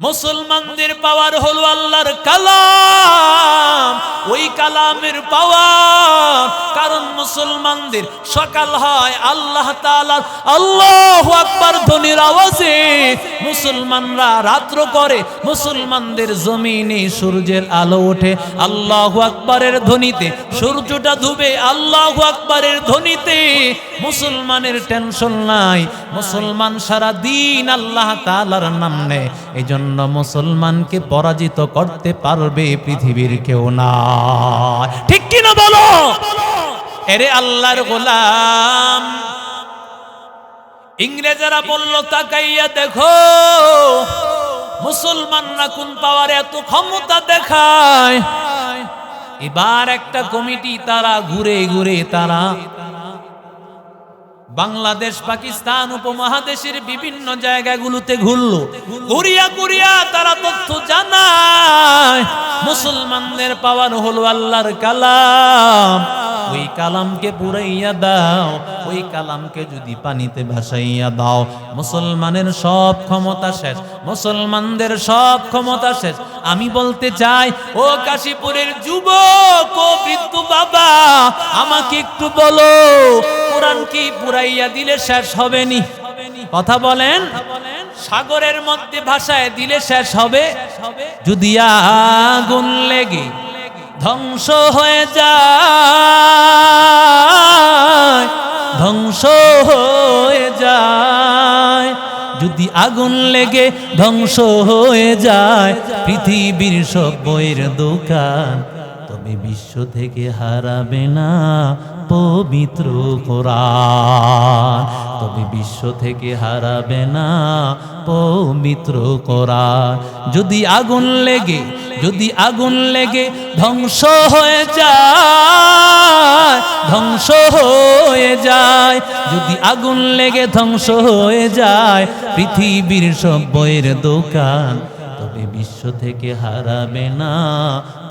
মুসলমানদের পাওয়ার হলো আল্লাহর কালাম। ওই কালামের পাওয়ার কারণ মুসলমানদের সকাল হয় আল্লাহ তাআলার আল্লাহু আকবার ধ্বনির আওয়াজে। মুসলমানরা রাত্র করে, মুসলমানদের জমিনে সূর্যের আলো ওঠে। আল্লাহ আকবারের ধ্বনিতে সূর্যটা ধুবে, আল্লাহ আকবারের ধ্বনিতে মুসলমানের টেনশন নাই। মুসলমান সারা দিন আল্লাহ তাআলার নাম নেয়। এই জন্য মুসলমানকে পরাজিত করতে পারবে পৃথিবীর কেউ না। ঠিক কিনা বলো? এরে আল্লাহর গোলাম। ইংরেজরা বলল, তাকাইয়া দেখো, মুসলমানরা কোন পাওয়ার এত ক্ষমতা দেখায়? এবার একটা কমিটি তারা ঘুরে ঘুরে তারা বাংলাদেশ, পাকিস্তান উপমহাদেশের বিভিন্ন জায়গাগুলোতে ঘুরলো। ঘুরিয়া ঘুরিয়া তারা তথ্য জানায়, মুসলমানদের পাওয়ার হলো আল্লাহর কালাম। ওই কালামকে পুরাইয়া দাও, ওই কালামকে যদি পানিতে ভাসাইয়া দাও। মুসলমানের সব ক্ষমতা শেষ, মুসলমানদের সব ক্ষমতা শেষ। আমি বলতে চাই, ও কাশীপুরের যুবক, ও বৃদ্ধ বাবা, আমাকে একটু বলো কোরআন কি পুরাইয়া দিলে শেষ হবে নি কথা বলেন। সাগরের মধ্যে ভাষায় দিলে শেষ হবে। যদি আগুন লেগে ধ্বংস হয়ে যায়, ধ্বংস হয়ে যায়, যদি আগুন লেগে ধ্বংস হয়ে যায়, পৃথিবীর সব বইয়ের দোকান তবে বিশ্ব থেকে হারাবে না। পবিত্র কোরআন। তবে বিশ্ব থেকে হারাবে না, পবিত্র কোরআন। যদি আগুন লেগে, যদি আগুন লেগে ধ্বংস হয়ে যায়, ধ্বংস হয়ে যায়, যদি আগুন লেগে ধ্বংস হয়ে যায়, পৃথিবীর সব বইয়ের দোকান বিশ্ব থেকে হারাবে না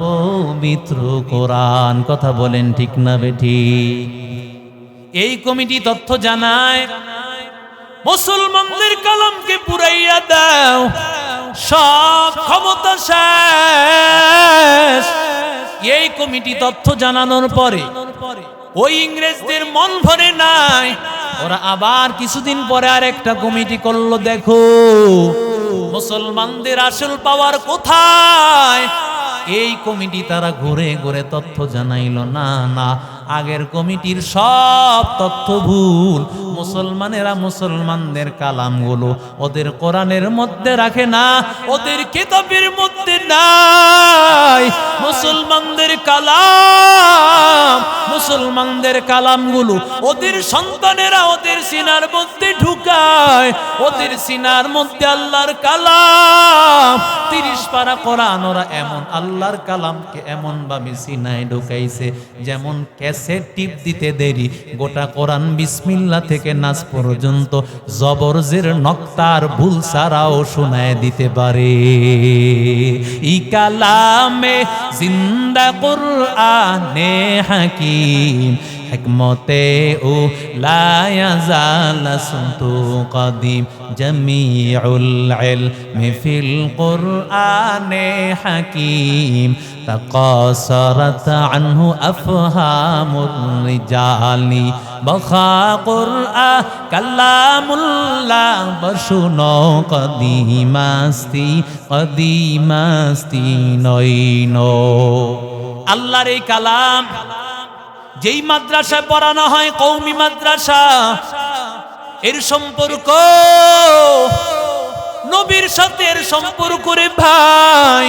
পবিত্র কোরআন। কথা বলেন ঠিক না বেঠি? এই কমিটি তথ্য জানায়, মুসলমানদের কালামকে পুরাইয়া দাও, সব ক্ষমতা শেষ। এই কমিটি তথ্য জানানোর পরে, ওই ইংরেজদের মন ভরে নাই, ওরা আবার কিছুদিন পরে আর একটা কমিটি করল, দেখো। মুসলমানদের আসল পাওয়ার কোথায়? এই কমিটি তারা ঘুরে ঘুরে তথ্য জানাইল, না না, আগের কমিটির সব তথ্য ভুল। মুসলমানেরা মুসলমানদের কালামগুলো ওদের কোরআনের মধ্যে রাখে না, ওদের কেতাবের মধ্যে নাই। মুসলমানদের কালাম, মুসলমানদের কালামগুলো ওদের সন্তানেরা ওদের সিনার মধ্যে ঢুকায়, ওদের সিনার মধ্যে আল্লাহর কালাম। তিরিশ পারা কোরআন ওরা এমন আল্লাহর কালামকে এমন ভাবে সিনায় ঢুকাইছে, যেমন ক্যাসেট টিপ দিতে দেরি, গোটা কোরআন বিসমিল্লা থেকে নাচ পর্যন্ত জবরজের নক্তার ভুল সারাও শোনায় দিতে পারে। ই কালামে জিন্দা কুরআনে হাকিম হিকমতে ও লায়াজাল সুতু কদিম জমিউল ইলমি ফিল কুরআনে হাকিম تقاصرت عنه أفهام الرجال بخا قرآن كلام الله بشنو قديم استي قديم استي নইনো আল্লাহর এই কালাম যেই মাদ্রাসায় পড়ানো হয় কৌমি মাদ্রাসা, এর সম্পর্ক নবীর সাথে এর সম্পর্ক রে ভাই।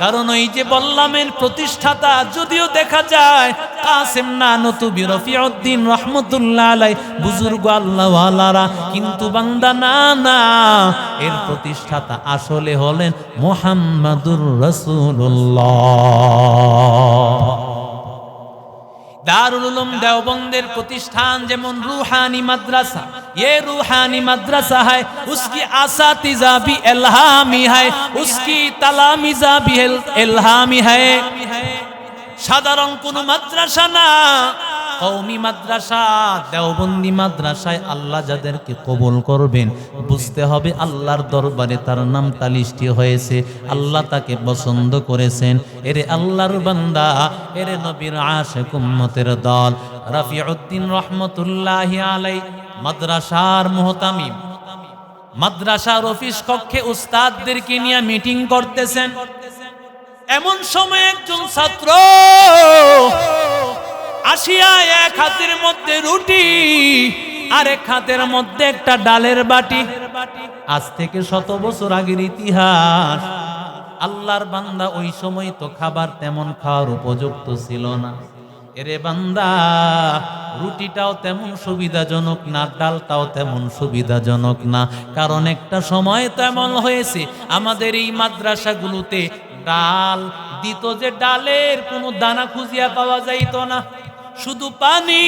কারণ ওই যে বললাম এর প্রতিষ্ঠাতা, যদিও দেখা যায় কাসেম না নতুবি রফিউদ্দিন রহমতুল্লাহ আলাই কিন্তু বান্দা না না, এর প্রতিষ্ঠাতা আসলে হলেন মোহাম্মদুর রসুল্লাহ দারুল উলুম দেওবন্দের প্রতিষ্ঠান যেমন রুহানি মাদ্রাসা ये रूहानी मद्रसा है उसकी आसातिजा भी इल्हामी है उसकी तलामिजा भी इल्हामी है সাধারণ কোন মাদ্রাসা না কৌমি মাদ্রাসা, দেওবন্দি মাদ্রাসায় আল্লাহ যাদেরকে কবুল করবেন, বুঝতে হবে আল্লাহর দরবারে তার নাম তালিশটি হয়েছে, আল্লাহ তাকে পছন্দ করেছেন। এরে আল্লাহর বান্দা, এরে নবীর আশেক উম্মতের দল। রাফিউদ্দিন রহমতুল্লাহ আলাই, মাদ্রাসার মোহতামিম। মাদ্রাসার অফিস কক্ষে উস্তাদদেরকে নিয়ে মিটিং করতেছেন। এমন সময় একজন ছাত্র আসিয়া এক হাতের মধ্যে রুটি আর এক হাতের মধ্যে একটা ডালের বাটি। আজ থেকে শত বছর আগের ইতিহাস। আল্লাহর বান্দা ওই সময় তো খাবার তেমন খাওয়ার উপযুক্ত ছিল না। এরে বান্দা, রুটিটাও তেমন সুবিধাজনক না, ডালটাও তেমন সুবিধাজনক না। কারণ একটা সময় তেমন হয়েছে, আমাদের এই মাদ্রাসাগুলোতে ডাল, দিত যে ডালের কোনো দানা খুঁজিয়া পাওয়া যাইত না। শুধু পানি।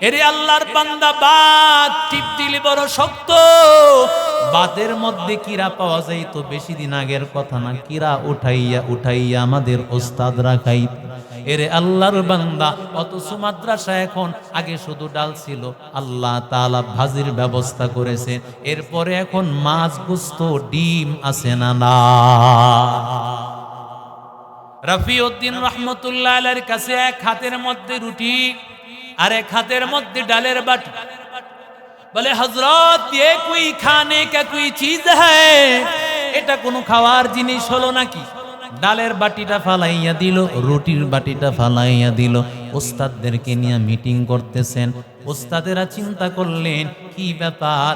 এরে আল্লাহর বান্দা, বাদ। টিপ দিলে বড় শক্ত। বাদের মধ্যে কিরা পাওয়া যাইতো বেশি দিন আগের কথা না, কিরা উঠাইয়া উঠাইয়া আমাদের ওস্তাদ রাখাই এরে আল্লাহর বান্দা, অথচ মাদ্রাসা এখন আগে শুধু ডাল ছিল, আল্লাহ তাআলা ভাজির ব্যবস্থা করেছে। এরপরে এখন মাছ, গুস্ত, ডিম আছে না না রফিউদ্দিন রহমতুল্লাহ আলের কাছে এক হাতের মধ্যে রুটি আর এক হাতের মধ্যে ডালের বাটি। বলে হজরত এ কুই খানে কে কুই চিজ হ্যায়? এটা কোনো খাওয়ার জিনিস হলো নাকি? ডালের বাটিটা ফালাইয়া দিল, রুটির বাটিটা ফালাইয়া দিল। ওস্তাদদেরকে নিয়ে মিটিং করতেছেন। ওস্তাদেরা চিন্তা করলেন, কি ব্যাপার?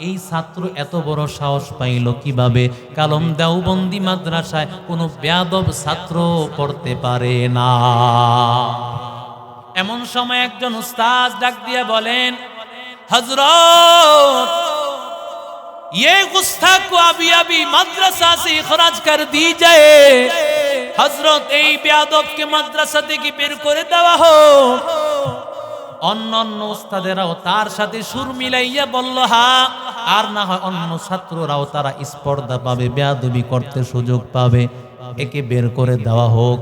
এই ছাত্র এত বড় সাহস পাইল কিভাবে কালম দেওবন্দি মাদ্রাসায় কোনো বেয়াদব ছাত্র পড়তে পারে না এমন সময় একজন উস্তাদ ডাক দিয়ে বলেন हजरत ये गुस्सा को अभी अभी मदरसा से इखराज कर दी जाए হজরত এই বেয়াদবকে মাদ্রাসা থেকে বের করে দেওয়া হোক অন্য অন্য উস্তাদেরাও তার সাথে সুর মিলাইয়া বলল হা আর না হয় অন্য ছাত্ররাও তারা স্পর্ধা পাবে, বেয়াদবি করতে সুযোগ পাবে। একে বের করে দেওয়া হোক।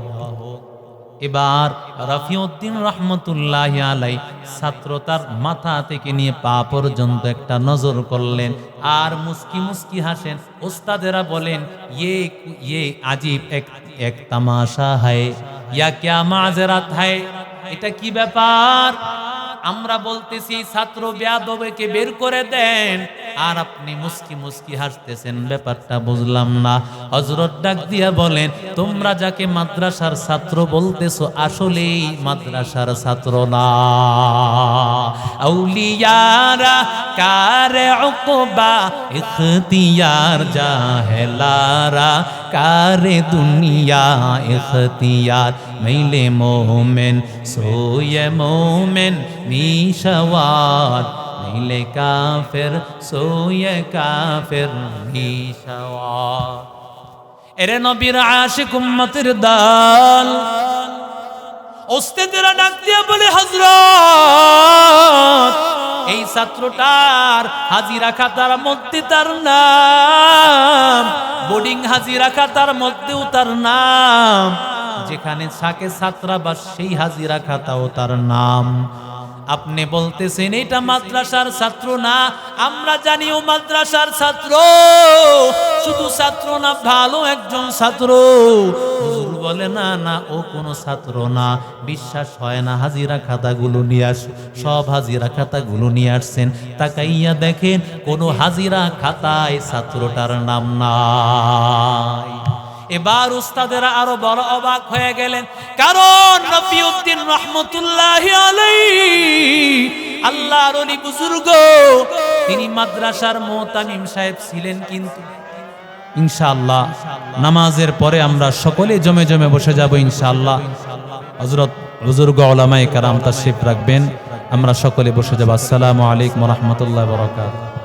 এবার রফিউদ্দিন রহমতুল্লাহ আলাই ছাত্র তার মাথা থেকে নিয়ে পা পর্যন্ত একটা নজর করলেন। আর মুস্কি মুস্কি হাসেন। ওস্তাদেরা বলেন ইয়ে ইয়ে আজীব এক এক তামাশা হায়। ইয়া ক্যা মাজরাত হায়। এটা কি ব্যাপার? আমরা বলতেছি, ছাত্র বেয়াদবকে বের করে দেন। আর আপনি মুস্কি মুস্কি হাসতেছেন, ব্যাপারটা বুঝলাম না। হজরত ডাক দিয়া বলেন, তোমরা যাকে মাদ্রাসার ছাত্র বলতেছো, আসলেই মাদ্রাসার ছাত্র না। আউলিয়ারা কারে উকবা ইখতিয়ার জাহেলারা কারে দুনিয়া ইখতিয়ার? মিলে মোমেন, সোয়ে মোমেন, মিশাওয়ার। মিলে কাফের, সোয়ে কাফের, মিশাওয়ার। এরে নবীর আশিক উম্মতের দল, ওস্তেদেরা ডাক দিয়া বলে হজরত এই ছাত্রটার হাজিরা খাতার মধ্যে তার নাম, বোর্ডিং হাজিরা খাতার মধ্যেও তার নাম। যেখানে থাকে ছাত্রাবাস সেই হাজিরা খাতাও তার নাম। আপনি বলতেছেন, এটা মাদ্রাসার ছাত্র না? আমরা জানিও মাদ্রাসার ছাত্র। শুধু ছাত্র না, ভালো একজন ছাত্র। বলে, না না, ও কোনো ছাত্র না। বিশ্বাস হয় না, হাজিরা খাতাগুলো নিয়ে আস সব হাজিরা খাতাগুলো নিয়ে আসছেন। তাকাইয়া দেখেন, কোনো হাজিরা খাতায় ছাত্রটার নাম নাই। এবার উস্তাদেরা আরও বড় অবাক হয়ে গেলেন। কারণ রফিউদ্দিন রহমতুল্লাহ আল্লাহর বুজুর্গ, তিনি মাদ্রাসার মোতামিম সাহেব ছিলেন কিন্তু ইনশাআল্লাহ। নামাজের পরে আমরা সকলে জমে জমে বসে যাব ইনশাআল্লাহ। হজরত বুজুর্গ ওলামাই কারাম তাশরিফ রাখবেন। আমরা সকলে বসে যাব। আসসালামু আলাইকুম রহমতুল্লাহ বরকাত